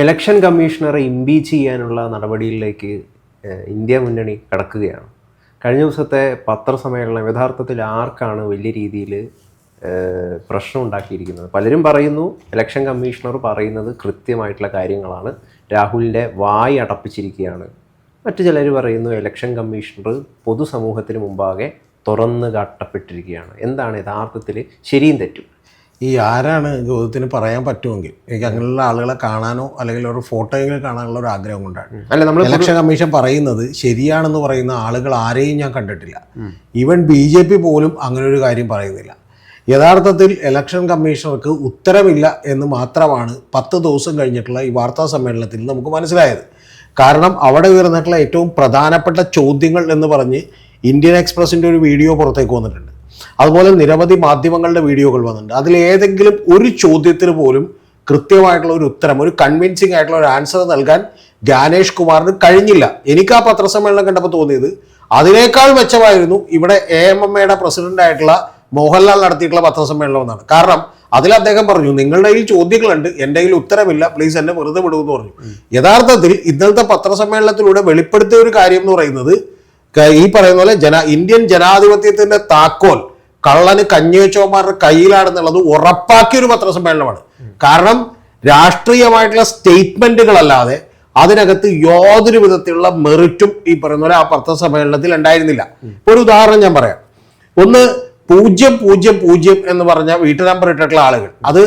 Election കമ്മീഷണറെ impeach ചെയ്യാനുള്ള നടപടിയിലേക്ക് India മുന്നണി കടക്കുകയാണ്. കഴിഞ്ഞ ദിവസത്തെ പത്രസമ്മേളനം യഥാർത്ഥത്തിൽ ആർക്കാണ് വലിയ രീതിയിൽ പ്രശ്നം ഉണ്ടാക്കിയിരിക്കുന്നത് പലരും പറയുന്നു ഇലക്ഷൻ കമ്മീഷണർ പറയുന്നത് കൃത്യമായിട്ടുള്ള കാര്യങ്ങളാണ്. രാഹുലിന്റെ വായി അടപ്പിച്ചിരിക്കുകയാണ്. മറ്റു ചിലർ പറയുന്നു ഇലക്ഷൻ കമ്മീഷണർ പൊതുസമൂഹത്തിന് മുമ്പാകെ തുറന്നു കാട്ടപ്പെട്ടിരിക്കുകയാണ്. എന്താണ് യഥാർത്ഥത്തിൽ ശരിയും തെറ്റും? ഈ ആരാണ് ചോദ്യത്തിന് പറയാൻ പറ്റുമെങ്കിൽ? എനിക്ക് അങ്ങനെയുള്ള ആളുകളെ കാണാനോ അല്ലെങ്കിൽ ഒരു ഫോട്ടോയെങ്കിലും കാണാനുള്ള ഒരു ആഗ്രഹം കൊണ്ടാണ്. അല്ല നമ്മൾ ഇലക്ഷൻ കമ്മീഷൻ പറയുന്നത് ശരിയാണെന്ന് പറയുന്ന ആളുകൾ ആരെയും ഞാൻ കണ്ടിട്ടില്ല. ഈവൻ ബി ജെ പി പോലും അങ്ങനെ ഒരു കാര്യം പറയുന്നില്ല. യഥാർത്ഥത്തിൽ ഇലക്ഷൻ കമ്മീഷണർക്ക് ഉത്തരമില്ല എന്ന് മാത്രമാണ് പത്ത് ദിവസം കഴിഞ്ഞിട്ടുള്ള ഈ വാർത്താ സമ്മേളനത്തിൽ നമുക്ക് മനസ്സിലായത്. കാരണം അവിടെ ഉയർന്നിട്ടുള്ള ഏറ്റവും പ്രധാനപ്പെട്ട ചോദ്യങ്ങൾ എന്ന് പറഞ്ഞ് ഇന്ത്യൻ എക്സ്പ്രസിന്റെ ഒരു വീഡിയോ പുറത്തേക്ക് വന്നിട്ടുണ്ട്. അതുപോലെ നിരവധി മാധ്യമങ്ങളുടെ വീഡിയോകൾ വന്നിട്ടുണ്ട്. അതിൽ ഏതെങ്കിലും ഒരു ചോദ്യത്തിന് പോലും കൃത്യമായിട്ടുള്ള ഒരു ഉത്തരം ഒരു കൺവിൻസിങ് ആയിട്ടുള്ള ഒരു ആൻസർ നൽകാൻ ജ്ഞാനേഷ് കുമാറിന് കഴിഞ്ഞില്ല. എനിക്ക് ആ പത്രസമ്മേളനം കണ്ടപ്പോൾ തോന്നിയത് അതിനേക്കാൾ മെച്ചമായിരുന്നു ഇവിടെ എ എം എം എയുടെ പ്രസിഡന്റായിട്ടുള്ള മോഹൻലാൽ നടത്തിയിട്ടുള്ള പത്രസമ്മേളനം എന്നാണ്. കാരണം അതിൽ അദ്ദേഹം പറഞ്ഞു നിങ്ങളുടെ കയ്യിൽ ചോദ്യങ്ങളുണ്ട് എന്റെ കയ്യിൽ ഉത്തരമില്ല പ്ലീസ് എന്നെ വെറുതെ വിടുമെന്ന് പറഞ്ഞു. യഥാർത്ഥത്തിൽ ഇന്നത്തെ പത്രസമ്മേളനത്തിലൂടെ വെളിപ്പെടുത്തിയ ഒരു കാര്യം എന്ന് പറയുന്നത് ഈ പറയുന്ന പോലെ ജന ഇന്ത്യൻ ജനാധിപത്യത്തിന്റെ താക്കോൽ കള്ളന് കഞ്ഞിവെച്ചവന്മാരുടെ കയ്യിലാണെന്നുള്ളത് ഉറപ്പാക്കിയ ഒരു പത്രസമ്മേളനമാണ്. കാരണം രാഷ്ട്രീയമായിട്ടുള്ള സ്റ്റേറ്റ്മെന്റുകളല്ലാതെ അതിനകത്ത് യാതൊരു വിധത്തിലുള്ള മെറിറ്റും ഈ പറയുന്ന പോലെ ആ പത്രസമ്മേളനത്തിൽ ഉണ്ടായിരുന്നില്ല. ഒരു ഉദാഹരണം ഞാൻ പറയാം. ഒന്ന് പൂജ്യം പൂജ്യം പൂജ്യം എന്ന് പറഞ്ഞ വീട്ടു നമ്പർ ഇട്ടിട്ടുള്ള ആളുകൾ. അത്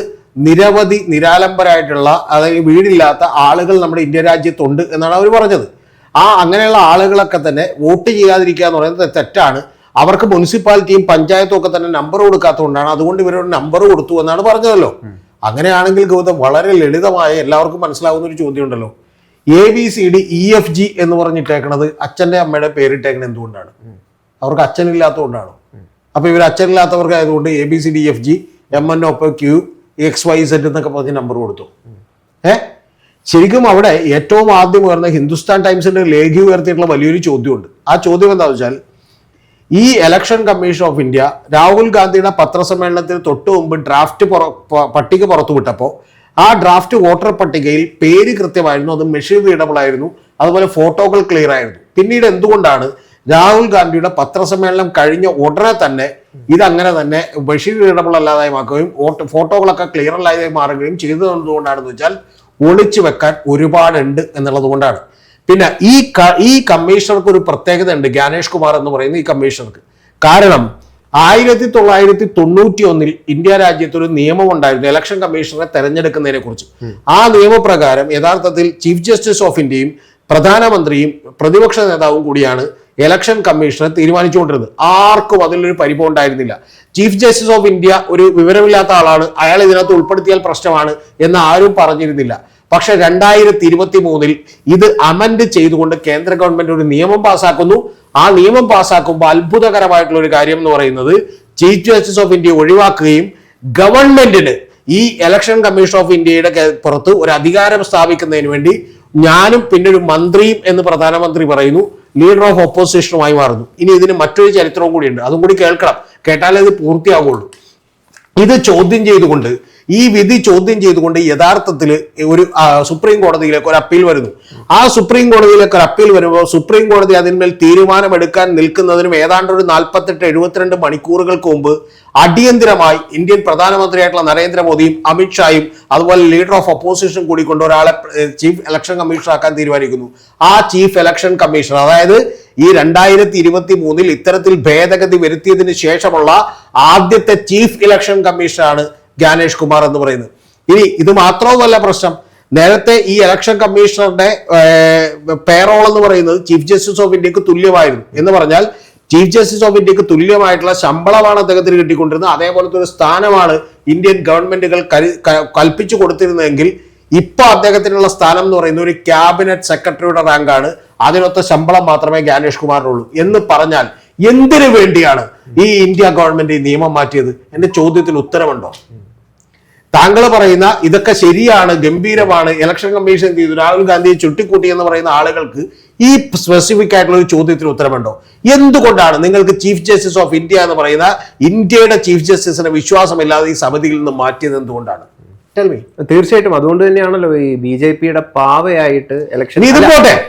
നിരവധി നിരാലംബരായിട്ടുള്ള അതായത് വീടില്ലാത്ത ആളുകൾ നമ്മുടെ ഇന്ത്യ രാജ്യത്തുണ്ട് എന്നാണ് അവർ പറഞ്ഞത്. ആ അങ്ങനെയുള്ള ആളുകളൊക്കെ തന്നെ വോട്ട് ചെയ്യാതിരിക്കുക എന്ന് പറയുന്നത് തെറ്റാണ്. അവർക്ക് മുനിസിപ്പാലിറ്റിയും പഞ്ചായത്തും ഒക്കെ തന്നെ നമ്പർ കൊടുക്കാത്തതുകൊണ്ടാണ്. അതുകൊണ്ട് ഇവരോട് നമ്പർ കൊടുത്തു എന്നാണ് പറഞ്ഞതല്ലോ. അങ്ങനെയാണെങ്കിൽ ഗൗതം വളരെ ലളിതമായ എല്ലാവർക്കും മനസ്സിലാവുന്ന ഒരു ചോദ്യം ഉണ്ടല്ലോ A B C D E F G എന്ന് പറഞ്ഞിട്ടേക്കണത് അച്ഛന്റെ അമ്മയുടെ പേരിട്ടേക്കണത് എന്തുകൊണ്ടാണ്? അവർക്ക് അച്ഛനില്ലാത്തതുകൊണ്ടാണ്? അപ്പൊ ഇവർ അച്ഛനില്ലാത്തവർക്ക് ആയതുകൊണ്ട് A B C D F G M N O Q X Y Z എന്നൊക്കെ പറഞ്ഞ് നമ്പർ കൊടുത്തു. ഏ? ശരിക്കും അവിടെ ഏറ്റവും ആദ്യം ഉയർന്ന ഹിന്ദുസ്ഥാൻ ടൈംസിന്റെ ലേഖി ഉയർത്തിയിട്ടുള്ള വലിയൊരു ചോദ്യമുണ്ട്. ആ ചോദ്യം എന്താണെന്ന് വെച്ചാൽ ഈ election commission of India Rahul ഗാന്ധിയുടെ പത്രസമ്മേളനത്തിന് തൊട്ട് മുമ്പ് ഡ്രാഫ്റ്റ് പട്ടിക പുറത്തുവിട്ടപ്പോൾ ആ ഡ്രാഫ്റ്റ് വോട്ടർ പട്ടികയിൽ പേര് കൃത്യമായിരുന്നു അത് മെഷീൻ റീഡബിൾ ആയിരുന്നു അതുപോലെ ഫോട്ടോകൾ ക്ലിയർ ആയിരുന്നു. പിന്നീട് എന്തുകൊണ്ടാണ് രാഹുൽ ഗാന്ധിയുടെ പത്രസമ്മേളനം കഴിഞ്ഞ ഉടനെ തന്നെ ഇത് അങ്ങനെ തന്നെ മെഷീൻ റീഡബിൾ അല്ലാതായി മാക്കുകയും ഫോട്ടോകളൊക്കെ ക്ലിയർ അല്ലാതായി മാറുകയും ചെയ്തത് എന്തുകൊണ്ടാണെന്ന് വെച്ചാൽ ഒളിച്ചു വെക്കാൻ ഒരുപാടുണ്ട് എന്നുള്ളത് കൊണ്ടാണ്. പിന്നെ ഈ ഈ കമ്മീഷണർക്ക് ഒരു പ്രത്യേകത ഉണ്ട് ജ്ഞാനേഷ് കുമാർ എന്ന് പറയുന്ന ഈ കമ്മീഷണർക്ക്. കാരണം ആയിരത്തി തൊള്ളായിരത്തി തൊണ്ണൂറ്റി ഒന്നിൽ ഇന്ത്യ രാജ്യത്ത് ഒരു നിയമം ഉണ്ടായിരുന്നു ഇലക്ഷൻ കമ്മീഷണറെ തെരഞ്ഞെടുക്കുന്നതിനെ കുറിച്ച്. ആ നിയമപ്രകാരം യഥാർത്ഥത്തിൽ ചീഫ് ജസ്റ്റിസ് ഓഫ് ഇന്ത്യയും പ്രധാനമന്ത്രിയും പ്രതിപക്ഷ നേതാവും കൂടിയാണ് ഇലക്ഷൻ കമ്മീഷണർ തീരുമാനിച്ചുകൊണ്ടിരുന്നത്. ആർക്കും അതിലൊരു പരിഭവം ഉണ്ടായിരുന്നില്ല. ചീഫ് ജസ്റ്റിസ് ഓഫ് ഇന്ത്യ ഒരു വിവരമില്ലാത്ത ആളാണ് അയാൾ ഇതിനകത്ത് ഉൾപ്പെടുത്തിയാൽ പ്രശ്നമാണ് എന്ന് ആരും പറഞ്ഞിരുന്നില്ല. പക്ഷെ രണ്ടായിരത്തി ഇരുപത്തി മൂന്നിൽ ഇത് അമൻഡ് ചെയ്തുകൊണ്ട് കേന്ദ്ര ഗവൺമെന്റ് ഒരു നിയമം പാസാക്കുന്നു. ആ നിയമം പാസാക്കുമ്പോൾ അത്ഭുതകരമായിട്ടുള്ള ഒരു കാര്യം എന്ന് പറയുന്നത് ചീഫ് ജസ്റ്റിസ് ഓഫ് ഇന്ത്യ ഒഴിവാക്കുകയും ഗവൺമെന്റിന് ഈ ഇലക്ഷൻ കമ്മീഷൻ ഓഫ് ഇന്ത്യയുടെ പുറത്ത് ഒരു അധികാരം സ്ഥാപിക്കുന്നതിന് വേണ്ടി ഞാനും പിന്നെ ഒരു മന്ത്രിയും എന്ന് പ്രധാനമന്ത്രി പറയുന്നു. ലീഡർ ഓഫ് ഓപ്പോസിഷനുമായി മാറുന്നു. ഇനി ഇതിന് മറ്റൊരു ചരിത്രവും കൂടിയുണ്ട്. അതും കൂടി കേൾക്കണം. കേട്ടാലേ ഇത് പൂർത്തിയാകുള്ളൂ ഇത് ചോദ്യം ചെയ്തുകൊണ്ട് ഈ വിധി ചോദ്യം ചെയ്തുകൊണ്ട് യഥാർത്ഥത്തിൽ ഒരു സുപ്രീം കോടതിയിലേക്ക് ഒരു അപ്പീൽ വരുന്നു. ആ സുപ്രീം കോടതിയിലേക്ക് ഒരു അപ്പീൽ വരുമ്പോൾ സുപ്രീം കോടതി അതിന്മേൽ തീരുമാനമെടുക്കാൻ നിൽക്കുന്നതിനും ഏതാണ്ട് ഒരു നാൽപ്പത്തെട്ട് എഴുപത്തിരണ്ട് മണിക്കൂറുകൾക്ക് മുമ്പ് അടിയന്തിരമായി ഇന്ത്യൻ പ്രധാനമന്ത്രിയായിട്ടുള്ള നരേന്ദ്രമോദിയും അമിത്ഷായും അതുപോലെ ലീഡർ ഓഫ് ഒപ്പോസിഷൻ കൂടി കൊണ്ട് ഒരാളെ ചീഫ് ഇലക്ഷൻ കമ്മീഷണർ ആക്കാൻ തീരുമാനിക്കുന്നു. ആ ചീഫ് ഇലക്ഷൻ കമ്മീഷണർ അതായത് ഈ രണ്ടായിരത്തി ഇരുപത്തി മൂന്നിൽ ഇത്തരത്തിൽ ഭേദഗതി വരുത്തിയതിനു ശേഷമുള്ള ആദ്യത്തെ ചീഫ് ഇലക്ഷൻ കമ്മീഷനാണ് ജ്ഞാനേഷ് കുമാർ എന്ന് പറയുന്നത്. ഇനി ഇത് മാത്രവുമല്ല പ്രശ്നം. നേരത്തെ ഈ ഇലക്ഷൻ കമ്മീഷണറുടെ പേറോൾ എന്ന് പറയുന്നത് ചീഫ് ജസ്റ്റിസ് ഓഫ് ഇന്ത്യയ്ക്ക് തുല്യമായിരുന്നു. എന്ന് പറഞ്ഞാൽ ചീഫ് ജസ്റ്റിസ് ഓഫ് ഇന്ത്യയ്ക്ക് തുല്യമായിട്ടുള്ള ശമ്പളമാണ് അദ്ദേഹത്തിന് കിട്ടിക്കൊണ്ടിരുന്നത്. അതേപോലത്തെ ഒരു സ്ഥാനമാണ് ഇന്ത്യൻ ഗവൺമെന്റുകൾ കൽപ്പിച്ചു കൊടുത്തിരുന്നതെങ്കിൽ ഇപ്പൊ അദ്ദേഹത്തിനുള്ള സ്ഥാനം എന്ന് പറയുന്നത് ഒരു ക്യാബിനറ്റ് സെക്രട്ടറിയുടെ റാങ്കാണ് അതിനൊത്ത ശമ്പളം മാത്രമേ ജ്ഞാനേഷ് കുമാറിനുള്ളൂ. എന്ന് പറഞ്ഞാൽ എന്തിനു വേണ്ടിയാണ് ഈ ഇന്ത്യ ഗവൺമെന്റ് ഈ നിയമം മാറ്റിയത്? എന്റെ ചോദ്യത്തിന് ഉത്തരവുണ്ടോ താങ്കൾ പറയുന്ന ഇതൊക്കെ ശരിയാണ് ഗംഭീരമാണ്. ഇലക്ഷൻ കമ്മീഷൻ ചെയ്തു? രാഹുൽ ഗാന്ധിയെ ചുട്ടിക്കൂട്ടി എന്ന് പറയുന്ന ആളുകൾക്ക് ഈ സ്പെസിഫിക് ആയിട്ടുള്ള ഒരു ചോദ്യത്തിന് ഉത്തരമുണ്ടോ? എന്തുകൊണ്ടാണ് നിങ്ങൾക്ക് ചീഫ് ജസ്റ്റിസ് ഓഫ് ഇന്ത്യ എന്ന് പറയുന്ന ഇന്ത്യയുടെ ചീഫ് ജസ്റ്റിസിന് വിശ്വാസമില്ലാതെ ഈ സമിതിയിൽ നിന്ന് മാറ്റിയത് എന്തുകൊണ്ടാണ്? തീർച്ചയായിട്ടും. അതുകൊണ്ട് തന്നെയാണല്ലോ ഈ ബി ജെ പിയുടെ പാവയായിട്ട് ഇലക്ഷൻ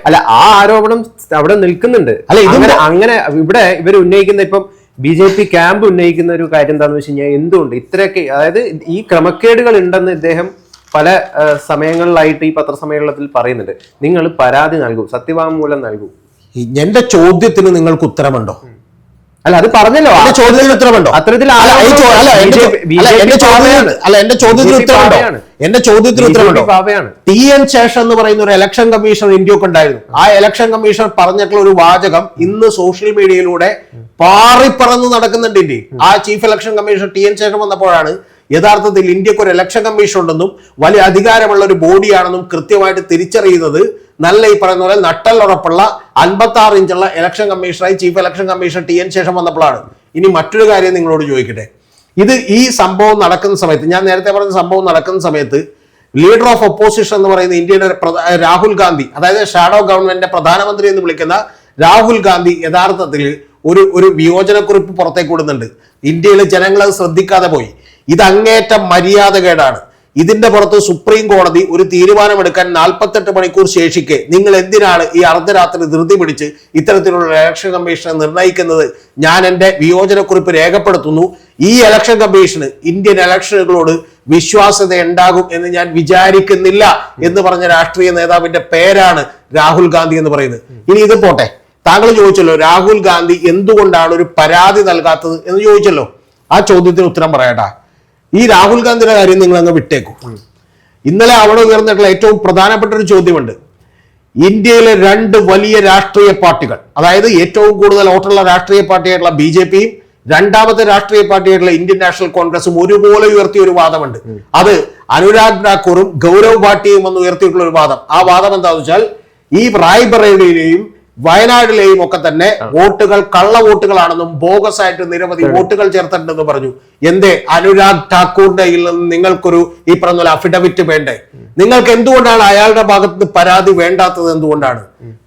അല്ല, ആ ആരോപണം അവിടെ നിൽക്കുന്നുണ്ട്. അല്ല, അങ്ങനെ ഇവിടെ ഇവർ ഉന്നയിക്കുന്ന ഇപ്പം ബി ജെ പി ക്യാമ്പ് ഉന്നയിക്കുന്ന ഒരു കാര്യം എന്താണെന്ന് വെച്ച് കഴിഞ്ഞാൽ എന്തുകൊണ്ട് ഇത്രയൊക്കെ അതായത് ഈ ക്രമക്കേടുകൾ ഉണ്ടെന്ന് ഇദ്ദേഹം പല സമയങ്ങളിലായിട്ട് ഈ പത്രസമ്മേളനത്തിൽ പറയുന്നുണ്ട്. നിങ്ങൾ പരാതി നൽകും സത്യവാങ്മൂലം നൽകും. എന്റെ ചോദ്യത്തിന് നിങ്ങൾക്ക് ഉത്തരമുണ്ടോ? അല്ല അത് പറഞ്ഞല്ലോ. എന്റെ ചോദ്യത്തിന് ഉത്തരമുണ്ടോ അത്തരത്തിൽ അല്ല, അല്ല, എന്റെ അല്ല, ചോദ്യത്തിന് ഉത്തരവുണ്ടോ എന്റെ ചോദ്യത്തിന് ഉത്തരവുണ്ടോ. ടി എൻ ശേഷം എന്ന് പറയുന്ന ഒരു ഇലക്ഷൻ കമ്മീഷണർ ഇന്ത്യയ്ക്ക് ഉണ്ടായിരുന്നു. ആ ഇലക്ഷൻ കമ്മീഷണർ പറഞ്ഞിട്ടുള്ള ഒരു വാചകം ഇന്ന് സോഷ്യൽ മീഡിയയിലൂടെ പാറിപ്പറന്ന് നടക്കുന്നുണ്ട് ഇന്ത്യ. ആ chief election commissioner T N Seshan വന്നപ്പോഴാണ് യഥാർത്ഥത്തിൽ ഇന്ത്യയ്ക്ക് ഒരു ഇലക്ഷൻ കമ്മീഷൻ ഉണ്ടെന്നും വലിയ അധികാരമുള്ള ഒരു ബോഡിയാണെന്നും കൃത്യമായിട്ട് തിരിച്ചറിയുന്നത് നല്ല ഈ പറയുന്ന പോലെ നട്ടലുറപ്പുള്ള അൻപത്തി ആറ് ഇഞ്ചുള്ള election കമ്മീഷണറായി chief election commission T N Seshan വന്നപ്പോഴാണ്. ഇനി മറ്റൊരു കാര്യം നിങ്ങളോട് ചോദിക്കട്ടെ. ഇത് ഈ സംഭവം നടക്കുന്ന സമയത്ത് ഞാൻ നേരത്തെ പറഞ്ഞ സംഭവം നടക്കുന്ന സമയത്ത് ലീഡർ ഓഫ് ഒപ്പോസിഷൻ എന്ന് പറയുന്ന ഇന്ത്യയുടെ രാഹുൽ ഗാന്ധി അതായത് ഷാഡോ ഗവൺമെന്റിന്റെ പ്രധാനമന്ത്രി എന്ന് വിളിക്കുന്ന രാഹുൽ ഗാന്ധി യഥാർത്ഥത്തിൽ ഒരു ഒരു വിയോജനക്കുറിപ്പ് പുറത്തേക്ക് വിടുന്നുണ്ട്. ഇന്ത്യയിലെ ജനങ്ങൾ ശ്രദ്ധിക്കാതെ പോയി. ഇത് അങ്ങേറ്റം മര്യാദകേടാണ്. ഇതിന്റെ പുറത്ത് സുപ്രീം കോടതി ഒരു തീരുമാനമെടുക്കാൻ നാൽപ്പത്തെട്ട് മണിക്കൂർ ശേഷിക്കെ നിങ്ങൾ എന്തിനാണ് ഈ അർദ്ധരാത്രി ധൃതി പിടിച്ച് ഇത്തരത്തിലുള്ള ഇലക്ഷൻ കമ്മീഷനെ നിർണയിക്കുന്നത് ഞാൻ എന്റെ വിയോജനക്കുറിപ്പ് രേഖപ്പെടുത്തുന്നു. ഈ ഇലക്ഷൻ കമ്മീഷന് ഇന്ത്യൻ ഇലക്ഷനുകളോട് വിശ്വാസ്യത ഉണ്ടാകും എന്ന് ഞാൻ വിചാരിക്കുന്നില്ല എന്ന് പറഞ്ഞ രാഷ്ട്രീയ നേതാവിന്റെ പേരാണ് രാഹുൽ ഗാന്ധി എന്ന് പറയുന്നത്. ഇനി ഇത് പോട്ടെ. താങ്കൾ ചോദിച്ചല്ലോ രാഹുൽ ഗാന്ധി എന്തുകൊണ്ടാണ് ഒരു പരാതി നൽകാത്തത് എന്ന് ചോദിച്ചല്ലോ. ആ ചോദ്യത്തിന് ഉത്തരം പറയട്ടാ. ഈ രാഹുൽ ഗാന്ധിയുടെ കാര്യം നിങ്ങൾ അങ്ങ് വിട്ടേക്കും ഇന്നലെ അവിടെ ഉയർന്നിട്ടുള്ള ഏറ്റവും പ്രധാനപ്പെട്ട ഒരു ചോദ്യമുണ്ട്. ഇന്ത്യയിലെ രണ്ട് വലിയ രാഷ്ട്രീയ പാർട്ടികൾ അതായത് ഏറ്റവും കൂടുതൽ വോട്ടുള്ള രാഷ്ട്രീയ പാർട്ടിയായിട്ടുള്ള ബി ജെ പിയും രണ്ടാമത്തെ രാഷ്ട്രീയ പാർട്ടിയായിട്ടുള്ള ഇന്ത്യൻ നാഷണൽ കോൺഗ്രസും ഒരുപോലെ ഉയർത്തിയ ഒരു വാദമുണ്ട്. അത് അനുരാഗ് ഠാക്കൂറും ഗൗരവ് ഭാട്ടിയും എന്ന് ഉയർത്തിയിട്ടുള്ള ഒരു വാദം. ആ വാദം എന്താണെന്ന് വെച്ചാൽ ഈ റായ്ബറേലിയിലെയും വയനാട്ടിലെയും ഒക്കെ തന്നെ വോട്ടുകൾ കള്ള വോട്ടുകളാണെന്നും ബോഗസ് ആയിട്ട് നിരവധി വോട്ടുകൾ ചേർത്തിട്ടുണ്ടെന്ന് പറഞ്ഞു. എന്തേ? അനുരാഗ് ഠാക്കൂറിന്റെ നിന്ന് നിങ്ങൾക്കൊരു ഈ പറഞ്ഞ പോലെ അഫിഡവിറ്റ് വേണ്ടേ? നിങ്ങൾക്ക് എന്തുകൊണ്ടാണ് അയാളുടെ ഭാഗത്ത് നിന്ന് പരാതി വേണ്ടാത്തത് എന്തുകൊണ്ടാണ്?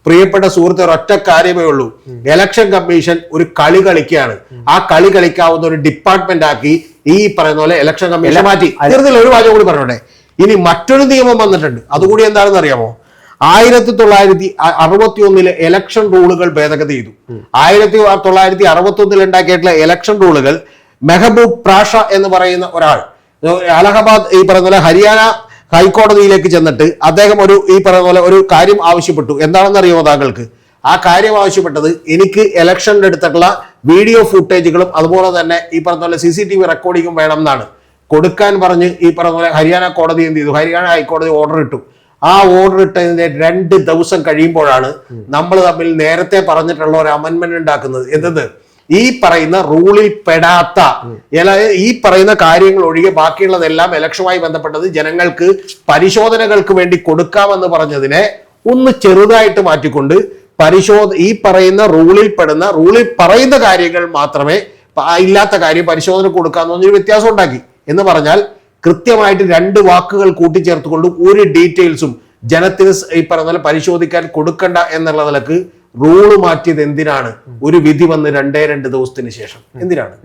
പ്രിയപ്പെട്ട സുഹൃത്തെ ഒറ്റ കാര്യമേ ഉള്ളൂ. ഇലക്ഷൻ കമ്മീഷൻ ഒരു കളി കളിക്കുകയാണ്. ആ കളി കളിക്കാവുന്ന ഒരു ഡിപ്പാർട്ട്മെന്റ് ആക്കി ഈ പറയുന്ന പോലെ ഇലക്ഷൻ കമ്മീഷൻ മാറ്റി. തീർന്നില്ല ഒരു വാചകം കൂടി പറഞ്ഞോട്ടെ. ഇനി മറ്റൊരു നിയമം വന്നിട്ടുണ്ട്. അതുകൂടി എന്താണെന്ന് അറിയാമോ? ആയിരത്തി തൊള്ളായിരത്തി അറുപത്തി ഒന്നിലെ ഇലക്ഷൻ റൂളുകൾ ഭേദഗതി ചെയ്തു. ആയിരത്തി തൊള്ളായിരത്തി അറുപത്തി ഒന്നിൽ ഉണ്ടാക്കിയിട്ടുള്ള ഇലക്ഷൻ റൂളുകൾ മെഹബൂബ് പ്രാഷ എന്ന് പറയുന്ന ഒരാൾ. അലഹബാദ് ഈ പറയുന്ന പോലെ ഹരിയാന ഹൈക്കോടതിയിലേക്ക് ചെന്നിട്ട് അദ്ദേഹം ഒരു ഈ പറയുന്ന പോലെ ഒരു കാര്യം ആവശ്യപ്പെട്ടു. എന്താണെന്ന് അറിയുമോ താങ്കൾക്ക്? ആ കാര്യം ആവശ്യപ്പെട്ടത് എനിക്ക് എലക്ഷൻ എടുത്തിട്ടുള്ള വീഡിയോ ഫുട്ടേജുകളും അതുപോലെ തന്നെ ഈ പറഞ്ഞ പോലെ സി സി ടി വി റെക്കോർഡിങ്ങും വേണം എന്നാണ്. കൊടുക്കാൻ പറഞ്ഞ് ഈ പറഞ്ഞ പോലെ ഹരിയാന കോടതി എന്ത് ചെയ്തു? ഹരിയാന ഹൈക്കോടതി ഓർഡർ ഇട്ടു. ആ ഓർഡർ ഇട്ടതിന്റെ രണ്ട് ദിവസം കഴിയുമ്പോഴാണ് നമ്മൾ തമ്മിൽ നേരത്തെ പറഞ്ഞിട്ടുള്ള ഒരു അമൻമെന്റ് ഉണ്ടാക്കുന്നത്. എന്തെന്ന്? ഈ പറയുന്ന റൂളിൽ പെടാത്ത ഈ പറയുന്ന കാര്യങ്ങൾ ഒഴികെ ബാക്കിയുള്ളതെല്ലാം ഇലക്ഷനുമായി ബന്ധപ്പെട്ടത് ജനങ്ങൾക്ക് പരിശോധനകൾക്ക് വേണ്ടി കൊടുക്കാമെന്ന് പറഞ്ഞതിനെ ഒന്ന് ചെറുതായിട്ട് മാറ്റിക്കൊണ്ട് പരിശോധ ഈ പറയുന്ന റൂളിൽ പെടുന്ന റൂളിൽ പറയുന്ന കാര്യങ്ങൾ മാത്രമേ ഇല്ലാത്ത കാര്യം പരിശോധന കൊടുക്കാന്ന് പറഞ്ഞൊരു വ്യത്യാസം ഉണ്ടാക്കി. എന്ന് പറഞ്ഞാൽ കൃത്യമായിട്ട് രണ്ട് വാക്കുകൾ കൂട്ടിച്ചേർത്തുകൊണ്ട് ഒരു ഡീറ്റെയിൽസും ജനത്തിന് ഈ പറഞ്ഞ പോലെ പരിശോധിക്കാൻ കൊടുക്കണ്ട എന്നുള്ള നിലയ്ക്ക് റൂൾ മാറ്റിയത് എന്തിനാണ്? ഒരു വിധി വന്ന് രണ്ടേ രണ്ട് ദിവസത്തിന് ശേഷം. എന്തിനാണ്?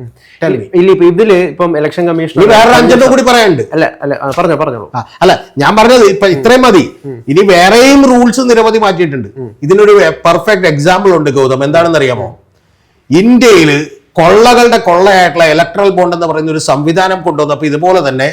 ഇല്ല ഇപ്പൊ ഇതിൽ ഇപ്പം ഇലക്ഷൻ കമ്മീഷൻ വേറെ അഞ്ചെണ്ണം കൂടി പറയാനുണ്ട്. അല്ല അല്ല പറഞ്ഞോ പറഞ്ഞോളൂ അല്ല ഞാൻ പറഞ്ഞത് ഇപ്പൊ ഇത്രയും മതി. ഇനി വേറെയും റൂൾസ് നിരവധി മാറ്റിയിട്ടുണ്ട്. ഇതിനൊരു പെർഫെക്റ്റ് എക്സാമ്പിൾ ഉണ്ട് ഗൗതം. എന്താണെന്ന് അറിയാമോ ഇന്ത്യയിൽ കൊള്ളകളുടെ കൊള്ളയായിട്ടുള്ള ഇലക്ട്രൽ ബോണ്ട് എന്ന് പറയുന്ന ഒരു സംവിധാനം കൊണ്ടുവന്നപ്പോൾ ഇതുപോലെ തന്നെ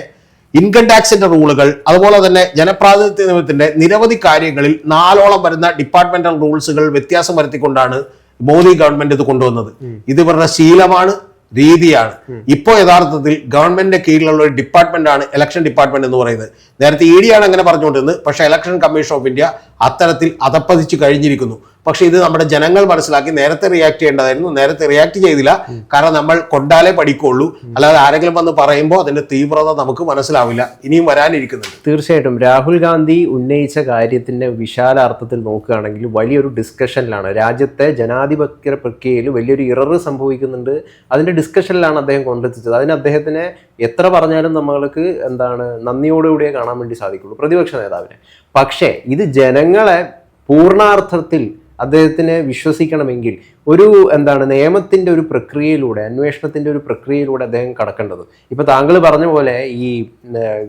ഇൻകം ടാക്സിന്റെ റൂളുകൾ അതുപോലെ തന്നെ ജനപ്രാതിനിധ്യ നിയമത്തിന്റെ നിരവധി കാര്യങ്ങളിൽ നാലോളം വരുന്ന ഡിപ്പാർട്ട്മെന്റൽ റൂൾസുകൾ വ്യത്യാസം വരുത്തിക്കൊണ്ടാണ് മോദി ഗവൺമെന്റ് ഇത് കൊണ്ടുവന്നത്. ഇത് ഇവരുടെ ശീലമാണ് രീതിയാണ്. ഇപ്പോൾ യഥാർത്ഥത്തിൽ ഗവൺമെന്റിന്റെ കീഴിലുള്ള ഒരു ഡിപ്പാർട്ട്മെന്റ് ആണ് ഇലക്ഷൻ ഡിപ്പാർട്ട്മെന്റ് എന്ന് പറയുന്നത്. നേരത്തെ ഇ ഡി ആണ് അങ്ങനെ പറഞ്ഞുകൊണ്ടിരുന്നത് പക്ഷേ ഇലക്ഷൻ കമ്മീഷൻ ഓഫ് ഇന്ത്യ അത്തരത്തിൽ അതപ്പതിച്ചു കഴിഞ്ഞിരിക്കുന്നു. പക്ഷേ ഇത് നമ്മുടെ ജനങ്ങൾ മനസ്സിലാക്കി നേരത്തെ റിയാക്ട് ചെയ്യേണ്ടതായിരുന്നു. നേരത്തെ റിയാക്ട് ചെയ്തില്ല. കാരണം നമ്മൾ കൊണ്ടാലേ പഠിക്കുള്ളൂ. അല്ലാതെ ആരെങ്കിലും വന്ന് പറയുമ്പോൾ അതിന്റെ തീവ്രത നമുക്ക് മനസ്സിലാവില്ല. ഇനിയും വരാനിരിക്കുന്നുണ്ട്. തീർച്ചയായിട്ടും. രാഹുൽ ഗാന്ധി ഉന്നയിച്ച കാര്യത്തിന്റെ വിശാലാർത്ഥത്തിൽ നോക്കുകയാണെങ്കിൽ വലിയൊരു ഡിസ്കഷനിലാണ് രാജ്യത്തെ ജനാധിപത്യ പ്രക്രിയയിൽ വലിയൊരു ഇറർ സംഭവിക്കുന്നുണ്ട്. അതിന്റെ ഡിസ്കഷനിലാണ് അദ്ദേഹം കൊണ്ടെത്തിച്ചത്. അതിന് അദ്ദേഹത്തിന് എത്ര പറഞ്ഞാലും നമ്മൾക്ക് എന്താണ് നന്ദിയോടുകൂടിയേ കാണാൻ വേണ്ടി സാധിക്കുള്ളൂ. പ്രതിപക്ഷ നേതാവിനെ. പക്ഷേ ഇത് ജനങ്ങളെ പൂർണാർത്ഥത്തിൽ അദ്ദേഹത്തിന് വിശ്വസിക്കണമെങ്കിൽ ഒരു എന്താണ് നിയമത്തിന്റെ ഒരു പ്രക്രിയയിലൂടെ അന്വേഷണത്തിന്റെ ഒരു പ്രക്രിയയിലൂടെ അദ്ദേഹം കടക്കേണ്ടത്. ഇപ്പോൾ താങ്കൾ പറഞ്ഞ പോലെ ഈ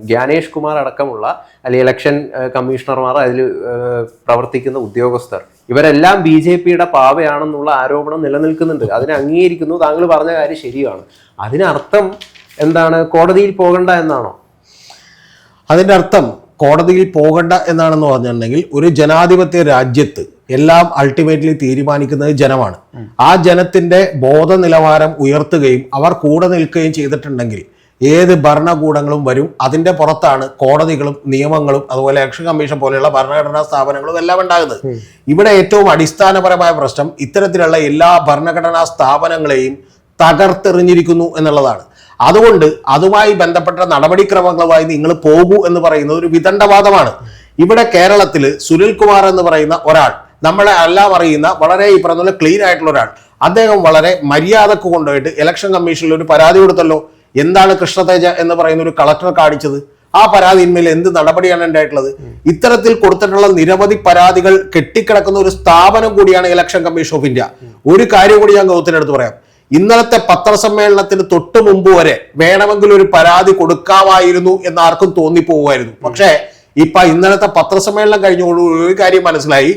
ജ്ഞാനേഷ് കുമാർ അടക്കമുള്ള അല്ലെങ്കിൽ ഇലക്ഷൻ കമ്മീഷണർമാർ അതിൽ പ്രവർത്തിക്കുന്ന ഉദ്യോഗസ്ഥർ ഇവരെല്ലാം ബി ജെ പിയുടെ പാവയാണെന്നുള്ള ആരോപണം നിലനിൽക്കുന്നുണ്ട്. അതിനെ അംഗീകരിക്കുന്നു. താങ്കൾ പറഞ്ഞ കാര്യം ശരിയാണ്. അതിനർത്ഥം എന്താണ്? കോടതിയിൽ പോകണ്ട എന്നാണോ? അതിന്റെ അർത്ഥം കോടതിയിൽ പോകണ്ട എന്നാണെന്ന് പറഞ്ഞിട്ടുണ്ടെങ്കിൽ ഒരു ജനാധിപത്യ രാജ്യത്ത് എല്ലാം അൾട്ടിമേറ്റ്ലി തീരുമാനിക്കുന്നത് ജനമാണ്. ആ ജനത്തിന്റെ ബോധ നിലവാരം ഉയർത്തുകയും അവർ കൂടെ നിൽക്കുകയും ചെയ്തിട്ടുണ്ടെങ്കിൽ ഏത് ഭരണകൂടങ്ങളും വരും. അതിന്റെ പുറത്താണ് കോടതികളും നിയമങ്ങളും അതുപോലെ ഇലക്ഷൻ കമ്മീഷൻ പോലെയുള്ള ഭരണഘടനാ സ്ഥാപനങ്ങളും എല്ലാം ഉണ്ടാകുന്നത്. ഇവിടെ ഏറ്റവും അടിസ്ഥാനപരമായ പ്രശ്നം ഇത്തരത്തിലുള്ള എല്ലാ ഭരണഘടനാ സ്ഥാപനങ്ങളെയും തകർത്തെറിഞ്ഞിരിക്കുന്നു എന്നുള്ളതാണ്. അതുകൊണ്ട് അതുമായി ബന്ധപ്പെട്ട നടപടിക്രമങ്ങളുമായി നിങ്ങൾ പോകൂ എന്ന് പറയുന്നത് ഒരു വിദണ്ഡവാദമാണ്. ഇവിടെ കേരളത്തിൽ സുനിൽ കുമാർ എന്ന് പറയുന്ന ഒരാൾ നമ്മളെ എല്ലാം അറിയുന്ന വളരെ ഈ പറഞ്ഞ ക്ലീൻ ആയിട്ടുള്ള ഒരാൾ. അദ്ദേഹം വളരെ മര്യാദയ്ക്ക് കൊണ്ടുപോയിട്ട് ഇലക്ഷൻ കമ്മീഷനിൽ ഒരു പരാതി കൊടുത്തല്ലോ. എന്താണ് കൃഷ്ണതേജ എന്ന് പറയുന്ന ഒരു കളക്ടർ കാണിച്ചത്. ആ പരാതിയിന്മേൽ എന്ത് നടപടിയാണ് ഉണ്ടായിട്ടുള്ളത്? ഇത്തരത്തിൽ കൊടുത്തിട്ടുള്ള നിരവധി പരാതികൾ കെട്ടിക്കിടക്കുന്ന ഒരു സ്ഥാപനം കൂടിയാണ് ഇലക്ഷൻ കമ്മീഷൻ ഓഫ് ഇന്ത്യ ഒരു കാര്യം കൂടി ഞാൻ ഗൗത്തിനടുത്ത് പറയാം. ഇന്നലത്തെ പത്രസമ്മേളനത്തിന് തൊട്ട് മുമ്പ് വരെ വേണമെങ്കിൽ ഒരു പരാതി കൊടുക്കാമായിരുന്നു എന്ന് ആർക്കും തോന്നിപ്പോകുമായിരുന്നു പക്ഷേ ഇപ്പൊ ഇന്നലത്തെ പത്രസമ്മേളനം കഴിഞ്ഞോട് ഒരു കാര്യം മനസ്സിലായി.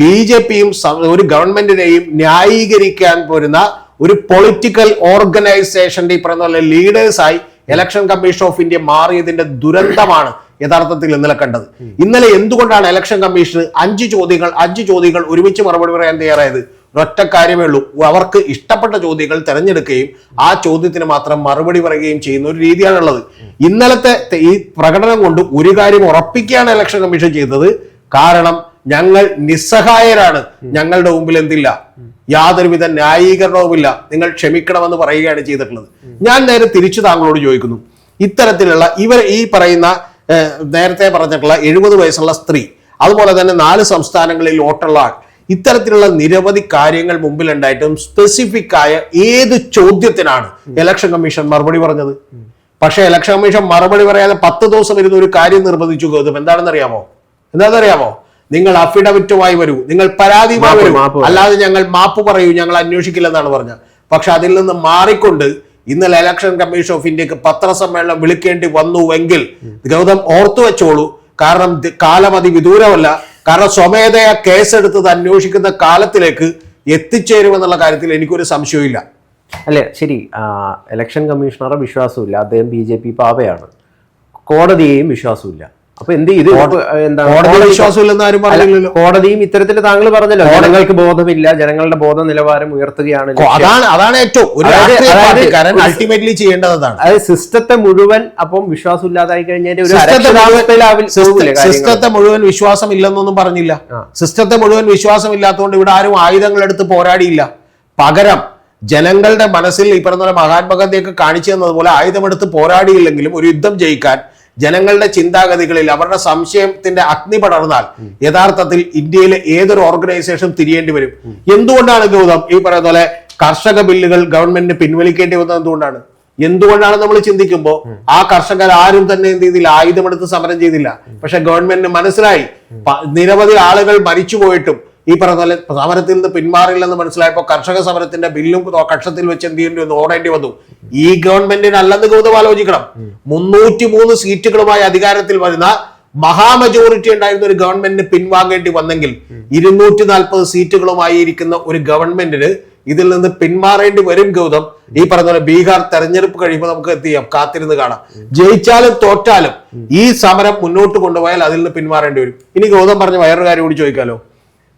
ബി ജെ പിയും ഒരു ഗവൺമെന്റിനെയും ന്യായീകരിക്കാൻ പോരുന്ന ഒരു പൊളിറ്റിക്കൽ ഓർഗനൈസേഷന്റെ ഈ പറയുന്ന ലീഡേഴ്സായി ഇലക്ഷൻ കമ്മീഷൻ ഓഫ് ഇന്ത്യ മാറിയതിന്റെ ദുരന്തമാണ് യഥാർത്ഥത്തിൽ ഇന്നലെ കണ്ടത്. ഇന്നലെ എന്തുകൊണ്ടാണ് ഇലക്ഷൻ കമ്മീഷൻ അഞ്ച് ചോദ്യങ്ങൾ അഞ്ച് ചോദ്യങ്ങൾ ഒരുമിച്ച് മറുപടി പറയാൻ തയ്യാറായത്? ഒറ്റ കാര്യമേ ഉള്ളൂ. അവർക്ക് ഇഷ്ടപ്പെട്ട ചോദ്യങ്ങൾ തിരഞ്ഞെടുക്കുകയും ആ ചോദ്യത്തിന് മാത്രം മറുപടി പറയുകയും ചെയ്യുന്ന ഒരു രീതിയാണുള്ളത്. ഇന്നലത്തെ ഈ പ്രകടനം കൊണ്ട് ഒരു കാര്യം ഉറപ്പിക്കുകയാണ് ഇലക്ഷൻ കമ്മീഷൻ ചെയ്തത്. കാരണം ഞങ്ങൾ നിസ്സഹായരാണ്. ഞങ്ങളുടെ മുമ്പിൽ എന്തില്ല? യാതൊരുവിധ ന്യായീകരണവുമില്ല. നിങ്ങൾ ക്ഷമിക്കണമെന്ന് പറയുകയാണ് ചെയ്തിട്ടുള്ളത്. ഞാൻ നേരെ തിരിച്ചു താങ്കളോട് ചോദിക്കുന്നു. ഇത്തരത്തിലുള്ള ഇവർ ഈ പറയുന്ന നേരത്തെ പറഞ്ഞിട്ടുള്ള എഴുപത് വയസ്സുള്ള സ്ത്രീ അതുപോലെ തന്നെ നാല് സംസ്ഥാനങ്ങളിൽ വോട്ടുള്ള ആൾ ഇത്തരത്തിലുള്ള നിരവധി കാര്യങ്ങൾ മുമ്പിലുണ്ടായിട്ടും സ്പെസിഫിക് ആയ ഏത് ചോദ്യത്തിനാണ് ഇലക്ഷൻ കമ്മീഷൻ മറുപടി പറഞ്ഞത്? പക്ഷേ ഇലക്ഷൻ കമ്മീഷൻ മറുപടി പറയാതെ പത്ത് ദിവസം ഇരുന്ന് ഒരു കാര്യം നിർബന്ധിച്ചു ഗൗതം. എന്താണെന്ന് അറിയാമോ എന്താണെന്ന് അറിയാമോ നിങ്ങൾ അഫിഡവിറ്റുമായി വരൂ. നിങ്ങൾ പരാതിയുമായി വരൂ. അല്ലാതെ ഞങ്ങൾ മാപ്പ് പറയൂ ഞങ്ങൾ അന്വേഷിക്കില്ലെന്നാണ് പറഞ്ഞത്. പക്ഷെ അതിൽ നിന്ന് മാറിക്കൊണ്ട് ഇന്നലെ ഇലക്ഷൻ കമ്മീഷൻ ഓഫ് ഇന്ത്യയ്ക്ക് പത്രസമ്മേളനം വിളിക്കേണ്ടി വന്നുവെങ്കിൽ ഗൗതം ഓർത്തു വെച്ചോളൂ. കാരണം കാലം അതിവിദൂരമല്ല. കാരണം സ്വമേധയ കേസെടുത്തത് അന്വേഷിക്കുന്ന കാലത്തിലേക്ക് എത്തിച്ചേരുമെന്നുള്ള കാര്യത്തിൽ എനിക്കൊരു സംശയവുമില്ല. അല്ലേ ശരി. ഇലക്ഷൻ കമ്മീഷണറെ വിശ്വാസമില്ല അദ്ദേഹം ബി ജെ പി പാവയാണ് കോടതിയെയും വിശ്വാസമില്ല അപ്പൊ എന്ത് ഇത് എന്താണ്? കോടതിയും ഇത്തരത്തിൽ താങ്കൾ പറഞ്ഞല്ലോ ജനങ്ങൾക്ക് ബോധമില്ല ജനങ്ങളുടെ ബോധ നിലവാരം ഉയർത്തുകയാണ് അതാണ് അതാണ് ഏറ്റവും അൾട്ടിമേറ്റ്ലി ചെയ്യേണ്ടത് അതാണ്. അതായത് സിസ്റ്റത്തെ മുഴുവൻ അപ്പം വിശ്വാസം ഇല്ലാതായി കഴിഞ്ഞാൽ സിസ്റ്റത്തെ മുഴുവൻ- വിശ്വാസം ഇല്ലെന്നൊന്നും പറഞ്ഞില്ല. സിസ്റ്റത്തെ മുഴുവൻ വിശ്വാസം ഇല്ലാത്തതുകൊണ്ട് ഇവിടെ ആരും ആയുധങ്ങൾ എടുത്ത് പോരാടിയില്ല. പകരം ജനങ്ങളുടെ മനസ്സിൽ ഈ പറഞ്ഞ മഹാത്മാഗാന്ധിയൊക്കെ കാണിച്ചു തന്നതുപോലെ ആയുധമെടുത്ത് പോരാടിയില്ലെങ്കിലും ഒരു യുദ്ധം ജയിക്കാൻ ജനങ്ങളുടെ ചിന്താഗതികളിൽ അവരുടെ സംശയത്തിന്റെ അഗ്നി പടർന്നാൽ യഥാർത്ഥത്തിൽ ഇന്ത്യയിലെ ഏതൊരു ഓർഗനൈസേഷൻ തിരിയേണ്ടി വരും. എന്തുകൊണ്ടാണ് ഗൗതം ഈ പറയുന്ന പോലെ കർഷക ബില്ലുകൾ ഗവൺമെന്റിന് പിൻവലിക്കേണ്ടി വന്നത് എന്തുകൊണ്ടാണ്? എന്തുകൊണ്ടാണ് നമ്മൾ ചിന്തിക്കുമ്പോൾ ആ കർഷകർ ആരും തന്നെ എന്ത് ചെയ്തില്ല ആയുധമെടുത്ത് സമരം ചെയ്തില്ല. പക്ഷെ ഗവൺമെന്റിന് മനസ്സിലായി. നിരവധി ആളുകൾ മരിച്ചു പോയിട്ടും ഈ പറഞ്ഞ പോലെ സമരത്തിൽ നിന്ന് പിന്മാറില്ലെന്ന് മനസ്സിലായപ്പോൾ കർഷക സമരത്തിന്റെ ബില്ലും കക്ഷത്തിൽ വെച്ച് എന്ത് ചെയ്യേണ്ടി വന്നു? ഓടേണ്ടി വന്നു. ഈ ഗവൺമെന്റിന് അല്ലെന്ന് ഗൗതം ആലോചിക്കണം. മുന്നൂറ്റി മൂന്ന് സീറ്റുകളുമായി അധികാരത്തിൽ വരുന്ന മഹാമജോറിറ്റി ഉണ്ടായിരുന്ന ഒരു ഗവൺമെന്റിന് പിൻവാങ്ങേണ്ടി വന്നെങ്കിൽ ഇരുന്നൂറ്റി നാൽപ്പത് സീറ്റുകളുമായി ഇരിക്കുന്ന ഒരു ഗവൺമെന്റിന് ഇതിൽ നിന്ന് പിന്മാറേണ്ടി വരും ഗൗതം. ഈ പറഞ്ഞ പോലെ ബീഹാർ തെരഞ്ഞെടുപ്പ് കഴിയുമ്പോൾ നമുക്ക് എന്ത് ചെയ്യാം? കാത്തിരുന്ന് കാണാം. ജയിച്ചാലും തോറ്റാലും ഈ സമരം മുന്നോട്ട് കൊണ്ടുപോയാൽ അതിൽ നിന്ന് പിന്മാറേണ്ടി വരും. ഇനി ഗൗതം പറഞ്ഞ വേറൊരു കാര്യം കൂടി ചോദിക്കാലോ?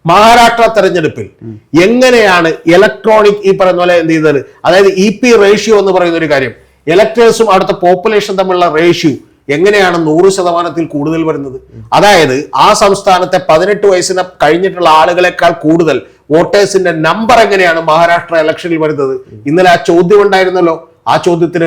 മഹാരാഷ്ട്ര തെരഞ്ഞെടുപ്പിൽ എങ്ങനെയാണ് ഇലക്ട്രോണിക് ഈ പറയുന്ന പോലെ എന്ത് ചെയ്തത്? അതായത് ഇ പി റേഷ്യോ എന്ന് പറയുന്ന ഒരു കാര്യം. ഇലക്ടേഴ്സും അവിടുത്തെ പോപ്പുലേഷൻ തമ്മിലുള്ള റേഷ്യോ എങ്ങനെയാണ് നൂറ് ശതമാനത്തിൽ കൂടുതൽ വരുന്നത്? അതായത് ആ സംസ്ഥാനത്തെ പതിനെട്ട് വയസ്സിന് കഴിഞ്ഞിട്ടുള്ള ആളുകളെക്കാൾ കൂടുതൽ വോട്ടേഴ്സിന്റെ നമ്പർ എങ്ങനെയാണ് മഹാരാഷ്ട്ര ഇലക്ഷനിൽ വരുന്നത്? ഇന്നലെ ആ ചോദ്യം ഉണ്ടായിരുന്നല്ലോ. ആ ചോദ്യത്തിന്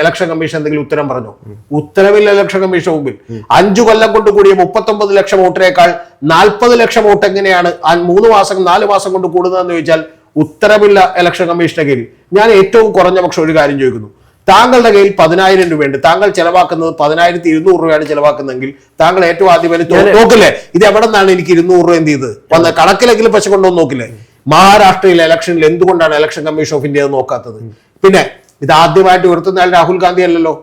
ഇലക്ഷൻ കമ്മീഷൻ എന്തെങ്കിലും ഉത്തരം പറഞ്ഞു? ഉത്തരവില്ല ഇലക്ഷൻ കമ്മീഷൻ മുമ്പിൽ. അഞ്ചു കൊല്ലം കൊണ്ട് കൂടിയ മുപ്പത്തൊമ്പത് ലക്ഷം വോട്ടിനേക്കാൾ നാൽപ്പത് ലക്ഷം വോട്ട് എങ്ങനെയാണ് ആ മൂന്ന് മാസം നാല് മാസം കൊണ്ട് കൂടുന്നതെന്ന് ചോദിച്ചാൽ ഉത്തരവില്ല ഇലക്ഷൻ കമ്മീഷന്റെ കീഴിൽ. ഞാൻ ഏറ്റവും കുറഞ്ഞ പക്ഷം ഒരു കാര്യം ചോദിക്കുന്നു. താങ്കളുടെ കയ്യിൽ പതിനായിരം രൂപയുണ്ട്. താങ്കൾ ചെലവാക്കുന്നത് പതിനായിരത്തി ഇരുന്നൂറ് രൂപയാണ് ചെലവാക്കുന്നതെങ്കിൽ താങ്കൾ ഏറ്റവും ആദ്യം വരെ നോക്കില്ലേ? ഇത് എവിടെ നിന്നാണ് എനിക്ക് ഇരുന്നൂറ് രൂപ എന്ത് ചെയ്ത് വന്ന കണക്കിലെങ്കിലും പശ കൊണ്ടുവന്ന് നോക്കില്ലേ? മഹാരാഷ്ട്രയിലെ ഇലക്ഷനിൽ എന്തുകൊണ്ടാണ് ഇലക്ഷൻ കമ്മീഷൻ ഓഫ് ഇന്ത്യ നോക്കാത്തത്? പിന്നെ ഇത് ആദ്യമായിട്ട് ഉയർത്തുന്ന രാഹുൽ ഗാന്ധി അല്ലല്ലോ.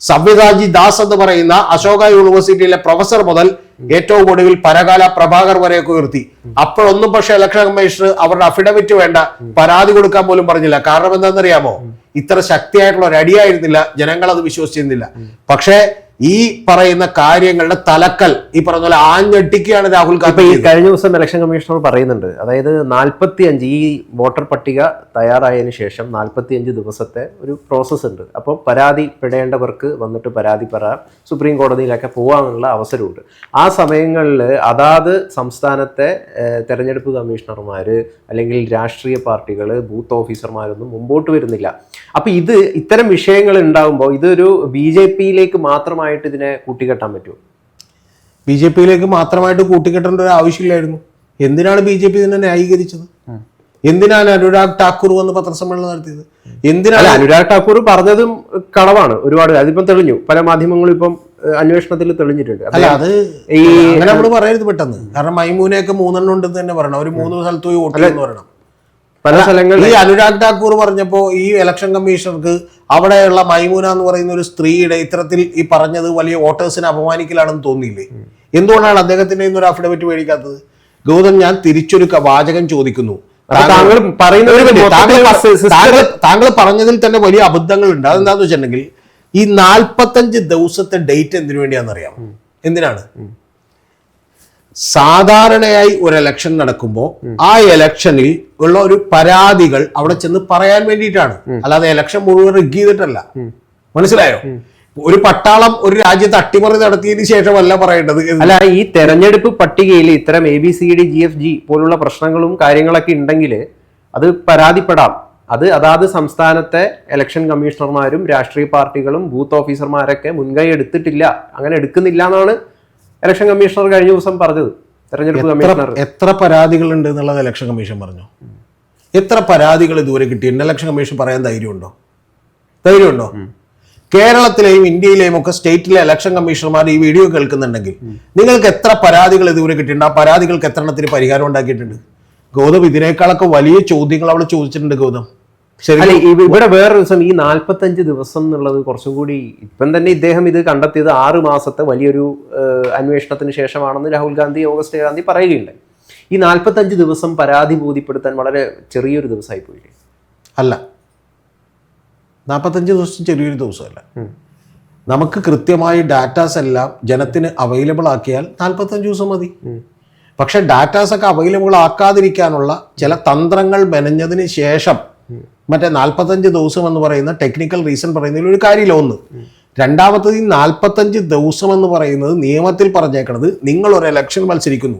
സംവിധാജി ദാസ് എന്ന് പറയുന്ന അശോക യൂണിവേഴ്സിറ്റിയിലെ പ്രൊഫസർ മുതൽ ഏറ്റവും ഒടുവിൽ പരകാല പ്രഭാകർ വരെയൊക്കെ ഉയർത്തി. അപ്പോഴൊന്നും പക്ഷെ ഇലക്ഷൻ കമ്മീഷന് അവരുടെ അഫിഡവിറ്റ് വേണ്ട പരാതി കൊടുക്കാൻ പോലും പറഞ്ഞില്ല. കാരണം എന്താണെന്നറിയാമോ? ഇത്ര ശക്തിയായിട്ടുള്ള ഒരു അടിയായിരുന്നില്ല. ജനങ്ങൾ അത് വിശ്വസിച്ചിരുന്നില്ല. പക്ഷേ ഈ പറയുന്ന കാര്യങ്ങളുടെ തലക്കൽ ഈ പറഞ്ഞ പോലെ ആഞ്ഞടിക്കുകയാണ് രാഹുൽ ഗാന്ധി ഈ കഴിഞ്ഞ ദിവസം ഇലക്ഷൻ കമ്മീഷണർ പറയുന്നുണ്ട്. അതായത് നാൽപ്പത്തി അഞ്ച് ഈ വോട്ടർ പട്ടിക തയ്യാറായതിനു ശേഷം നാൽപ്പത്തി അഞ്ച് ദിവസത്തെ ഒരു പ്രോസസ്സ് ഉണ്ട്. അപ്പോൾ പരാതിപ്പെടേണ്ടവർക്ക് വന്നിട്ട് പരാതി പറയാം സുപ്രീം കോടതിയിലൊക്കെ പോകാനുള്ള അവസരമുണ്ട്. ആ സമയങ്ങളിൽ അതാത് സംസ്ഥാനത്തെ തെരഞ്ഞെടുപ്പ് കമ്മീഷണർമാർ അല്ലെങ്കിൽ രാഷ്ട്രീയ പാർട്ടികൾ ബൂത്ത് ഓഫീസർമാരൊന്നും മുമ്പോട്ട് വരുന്നില്ല. അപ്പൊ ഇത് ഇത്തരം വിഷയങ്ങൾ ഉണ്ടാകുമ്പോൾ ഇതൊരു ബി ജെ പിയിലേക്ക് മാത്രമായിട്ട് ഇതിനെ കൂട്ടിക്കെട്ടാൻ പറ്റുമോ ബി ജെ പിയിലേക്ക് മാത്രമായിട്ട് കൂട്ടിക്കെട്ടേണ്ട ഒരു ആവശ്യമില്ലായിരുന്നു. എന്തിനാണ് ബി ജെ പി ഇതിനെ ന്യായീകരിച്ചത്? എന്തിനാണ് അനുരാഗ് ഠാക്കൂർ വന്ന് പത്രസമ്മേളനം നടത്തിയത്? എന്തിനാണ് അനുരാഗ് ഠാക്കൂർ പറഞ്ഞതും കളവാണ് ഒരുപാട്. അതിപ്പം തെളിഞ്ഞു. പല മാധ്യമങ്ങളും ഇപ്പം അന്വേഷണത്തിൽ തെളിഞ്ഞിട്ടുണ്ട്. അല്ല അത് ഈ അങ്ങനെ നമ്മൾ പറയരുത് പെട്ടെന്ന്. കാരണം മൈമൂനെയൊക്കെ മൂന്നെണ്ണം ഉണ്ടെന്ന് തന്നെ പറയണം. ഒരു മൂന്ന് സ്ഥലത്ത് പോയി വോട്ട് എന്ന് പറയണം. പല സ്ഥലങ്ങളിൽ ഈ അനുരാഗ് ഠാക്കൂർ പറഞ്ഞപ്പോ ഈ ഇലക്ഷൻ കമ്മീഷണർക്ക് അവിടെയുള്ള മൈമൂന എന്ന് പറയുന്ന ഒരു സ്ത്രീയുടെ ഇത്തരത്തിൽ ഈ പറഞ്ഞത് വലിയ വോട്ടേഴ്സിനെ അപമാനിക്കലാണെന്ന് തോന്നിയില്ലേ? എന്തുകൊണ്ടാണ് അദ്ദേഹത്തിന്റെ ഒരു അഫിഡവിറ്റ് മേടിക്കാത്തത്? ഗൗതം ഞാൻ തിരിച്ചൊരു വാചകം ചോദിക്കുന്നു. താങ്കൾ താങ്കൾ പറഞ്ഞതിൽ തന്നെ വലിയ അബദ്ധങ്ങൾ അബദ്ധങ്ങളുണ്ട്. അതെന്താന്ന് വെച്ചിട്ടുണ്ടെങ്കിൽ ഈ നാൽപ്പത്തഞ്ച് ദിവസത്തെ ഡേറ്റ് എന്തിനു വേണ്ടിയാണെന്നറിയാം എന്തിനാണ്? സാധാരണയായി ഒരു എലക്ഷൻ നടക്കുമ്പോൾ ആ എലക്ഷനിൽ ഉള്ള ഒരു പരാതികൾ അവിടെ ചെന്ന് പറയാൻ വേണ്ടിയിട്ടാണ്. അല്ലാതെ എലക്ഷൻ മുഴുവൻ റിഗ് ചെയ്തിട്ടല്ല. മനസ്സിലായോ? ഒരു പട്ടാളം ഒരു രാജ്യത്ത് അട്ടിമറി നടത്തിയതിന് ശേഷമല്ല പറയേണ്ടത് അല്ല ഈ തെരഞ്ഞെടുപ്പ് പട്ടികയിൽ ഇത്തരം A B C D G F G പോലുള്ള പ്രശ്നങ്ങളും കാര്യങ്ങളൊക്കെ ഉണ്ടെങ്കിൽ അത് പരാതിപ്പെടാം. അത് അതാത് സംസ്ഥാനത്തെ ഇലക്ഷൻ കമ്മീഷണർമാരും രാഷ്ട്രീയ പാർട്ടികളും ബൂത്ത് ഓഫീസർമാരൊക്കെ മുൻകൈ എടുത്തിട്ടില്ല. അങ്ങനെ എടുക്കുന്നില്ല എന്നാണ് ഇലക്ഷൻ കമ്മീഷണർ കഴിഞ്ഞ ദിവസം പറഞ്ഞത് തെരഞ്ഞെടുപ്പ് എത്ര കമ്മീഷണർ എത്ര പരാതികൾ ഉണ്ട് എന്നുള്ളത് ഇലക്ഷൻ കമ്മീഷൻ പറഞ്ഞു? എത്ര പരാതികൾ ഇതുവരെ കിട്ടിയിട്ടുണ്ട് ഇലക്ഷൻ കമ്മീഷൻ പറയാൻ ധൈര്യമുണ്ടോ? ധൈര്യമുണ്ടോ? കേരളത്തിലെയും ഇന്ത്യയിലെയും ഒക്കെ സ്റ്റേറ്റിലെ ഇലക്ഷൻ കമ്മീഷണർമാർ ഈ വീഡിയോ കേൾക്കുന്നുണ്ടെങ്കിൽ നിങ്ങൾക്ക് എത്ര പരാതികൾ ഇതുവരെ കിട്ടിയിട്ടുണ്ട്? ആ പരാതികൾക്ക് എത്ര എണ്ണത്തിന് പരിഹാരം ഉണ്ടാക്കിയിട്ടുണ്ട്? ഗൗതം ഇതിനേക്കാളൊക്കെ വലിയ ചോദ്യങ്ങൾ അവിടെ ചോദിച്ചിട്ടുണ്ട് ഗൗതം. ശരി ഇവിടെ വേറൊരു ദിവസം ഈ നാൽപ്പത്തഞ്ച് ദിവസം എന്നുള്ളത് കുറച്ചും കൂടി ഇപ്പം തന്നെ ഇദ്ദേഹം ഇത് കണ്ടെത്തിയത് ആറ് മാസത്തെ വലിയൊരു അന്വേഷണത്തിന് ശേഷമാണെന്ന് രാഹുൽ ഗാന്ധി ഓഗസ്റ്റ് ഏഴാം തീയതി പറയുകയുണ്ടായി. ഈ നാൽപ്പത്തഞ്ച് ദിവസം പരാതി ബോധ്യപ്പെടുത്താൻ വളരെ ചെറിയൊരു ദിവസമായി പോയില്ലേ അല്ല. നാൽപ്പത്തഞ്ച് ദിവസം ചെറിയൊരു ദിവസമല്ല. നമുക്ക് കൃത്യമായി ഡാറ്റാസ് എല്ലാം ജനത്തിന് അവൈലബിൾ ആക്കിയാൽ നാൽപ്പത്തഞ്ച് ദിവസം മതി. പക്ഷെ ഡാറ്റാസ് ഒക്കെ അവൈലബിൾ ആക്കാതിരിക്കാനുള്ള ചില തന്ത്രങ്ങൾ മെനഞ്ഞതിന് ശേഷം മറ്റേ നാൽപ്പത്തഞ്ച് ദിവസം എന്ന് പറയുന്ന ടെക്നിക്കൽ റീസൺ പറയുന്നതിൽ ഒരു കാര്യമില്ല ഒന്ന്. രണ്ടാമത്തത് ഈ നാൽപ്പത്തഞ്ച് ദിവസം എന്ന് പറയുന്നത് നിയമത്തിൽ പറഞ്ഞേക്കുന്നത് നിങ്ങൾ ഒരു ഇലക്ഷൻ മത്സരിക്കുന്നു.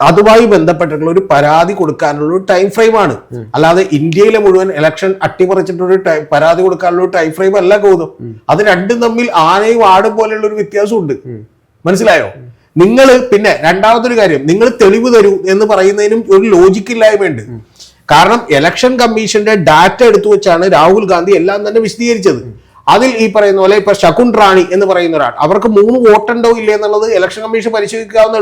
അതുമായി ബന്ധപ്പെട്ടിട്ടുള്ള ഒരു പരാതി കൊടുക്കാനുള്ള ഒരു ടൈം ഫ്രെയിം ആണ്. അല്ലാതെ ഇന്ത്യയിലെ മുഴുവൻ ഇലക്ഷൻ അട്ടിമറിച്ചിട്ടൊരു ഒരു പരാതി കൊടുക്കാനുള്ള ഒരു ടൈം ഫ്രെയിം അല്ല ഗൗതം. അത് രണ്ടും തമ്മിൽ ആനയും ആടും പോലെയുള്ള ഒരു വ്യത്യാസമുണ്ട്. മനസ്സിലായോ? നിങ്ങൾ പിന്നെ രണ്ടാമതൊരു കാര്യം നിങ്ങൾ തെളിവ് തരൂ എന്ന് പറയുന്നതിനും ഒരു ലോജിക്ക് ഇല്ലായ്മയുണ്ട്. കാരണം ഇലക്ഷൻ കമ്മീഷന്റെ ഡാറ്റ എടുത്തു വെച്ചാണ് രാഹുൽ ഗാന്ധി എല്ലാം തന്നെ വിശദീകരിച്ചത്. അതിൽ ഈ പറയുന്ന പോലെ ഇപ്പൊ ശകുൻ റാണി എന്ന് പറയുന്ന ഒരാൾ അവർക്ക് മൂന്ന് വോട്ടുണ്ടോ ഇല്ലേ എന്നുള്ളത് ഇലക്ഷൻ കമ്മീഷൻ പരിശോധിക്കാവുന്നേ